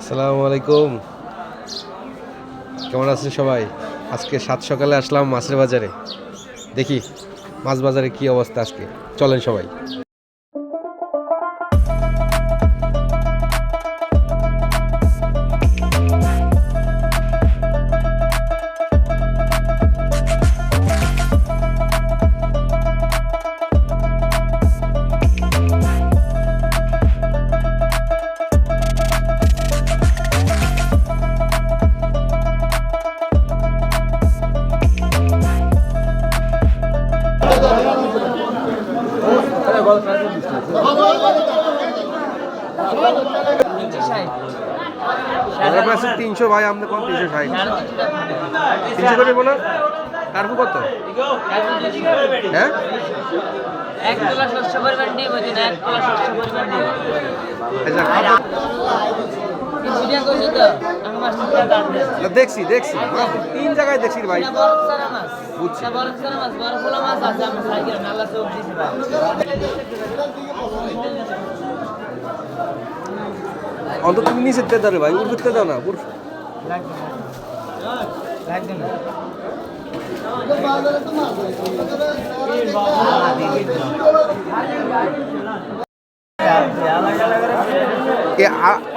আসসালামু আলাইকুম। কেমন আছেন সবাই? আজকে সাত সকালে আসলাম মাছের বাজারে। দেখি মাছ বাজারে কি অবস্থা আজকে। চলেন সবাই। তিনশো ভাই আমাদের কত তিনশো ষাট। তিনশো করে বলো কার্পু কত? হ্যাঁ? আচ্ছা, দেখছি দেখছি। তিন জায়গায় দেখছি ভাই। বুঝছি। মাছ আছে অন্তত তুমি নিচে তে রে ভাই উর্ফিতে দাও না, উর্ফ।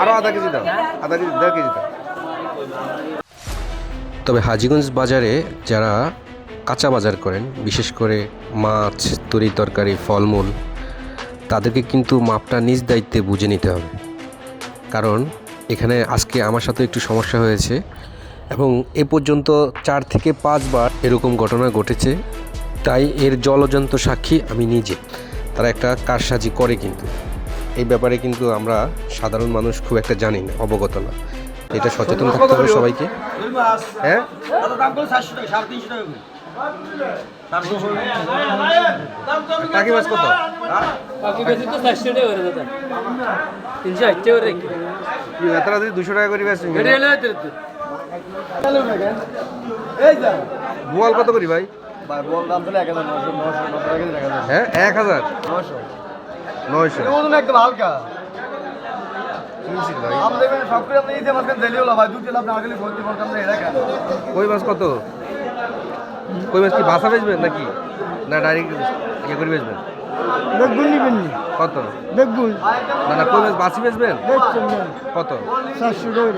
আরও আধা কেজি দাও, আধা কেজি, দেড় কেজি দাও। তবে হাজিগঞ্জ বাজারে যারা কাঁচা বাজার করেন, বিশেষ করে মাছ, তরি তরকারি, ফলমূল, তাদেরকে কিন্তু মাপটা নিজ দায়িত্বে বুঝে নিতে হবে। কারণ এখানে আজকে আমার সাথে একটু সমস্যা হয়েছে এবং এ পর্যন্ত চার থেকে পাঁচবার এরকম ঘটনা ঘটেছে। তাই এর জলজন্ত সাক্ষী আমি নিজে। তারা একটা কারসাজি করে কিন্তু। এই ব্যাপারে কিন্তু আমরা সাধারণ মানুষ খুব একটা জানি না, অবগত না। এটা সচেতন থাকতে হবে সবাইকে। হ্যাঁ? টাকি মাছ কত? বাকি বেশি তো চারশো টাকা করে দাদা। তিনশো আট টাকা করে তারা যদি দুশো টাকা করে? বোয়াল কত করি ভাই? হ্যাঁ এক হাজার? নয়শো। একদম হালকা। কই মাছ কত? কই মাছ কি ভাষা বেচবেন নাকি? না ডাইরেক্ট ইয়ে করে বেচবেন? বেগুন নিবেন নি? কত? বেগুন। না না কই মাছ বাসি বেচবেন? না। কত? চারশো টাকা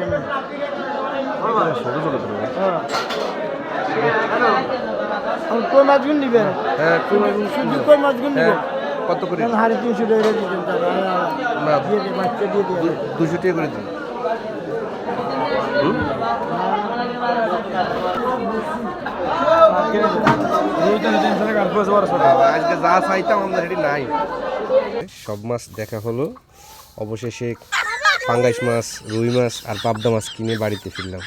ছোট ছোট আর কই মাছগুন নিবেন? হ্যাঁ কই মাছ শুধু কই মাছগুন হ্যাঁ নিবেন? কত করে? হাড়ি তিনশো টাকা তাহলে না দিয়ে দিয়ে বাচ্চা দিয়ে দিয়ে দুশো টাকা করে দিন হুম? আজকে যা চাইতাম আমাদের সেটি নাই। সব মাছ দেখা হলো। অবশেষে পাঙ্গাইশ মাছ, রুই মাছ আর পাবদা মাছ কিনে বাড়িতে ফিরলাম।